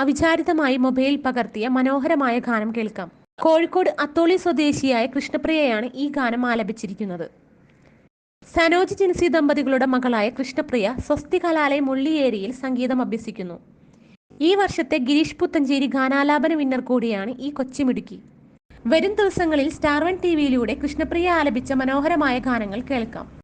അവിചാരിതമായി മൊബൈൽ പകർത്തിയ മനോഹരമായ ഗാനം കേൾക്കാം. കോഴിക്കോട് അത്തോളി സ്വദേശിയായ കൃഷ്ണപ്രിയയാണ് ഈ ഗാനം ആലപിച്ചിരിക്കുന്നത്. സനോജ് ജിൻസി ദമ്പതികളുടെ മകളായ കൃഷ്ണപ്രിയ സ്വസ്തി കലാലയം മുള്ളിയേരിയിൽ സംഗീതം അഭ്യസിക്കുന്നു. ഈ വർഷത്തെ ഗിരീഷ് പുത്തഞ്ചേരി ഗാനാലാപന വിന്നർ കൂടിയാണ് ഈ കൊച്ചിമിടുക്കി. വരും ദിവസങ്ങളിൽ സ്റ്റാർ വൺ ടി വിയിലൂടെ കൃഷ്ണപ്രിയ ആലപിച്ച മനോഹരമായ ഗാനങ്ങൾ കേൾക്കാം.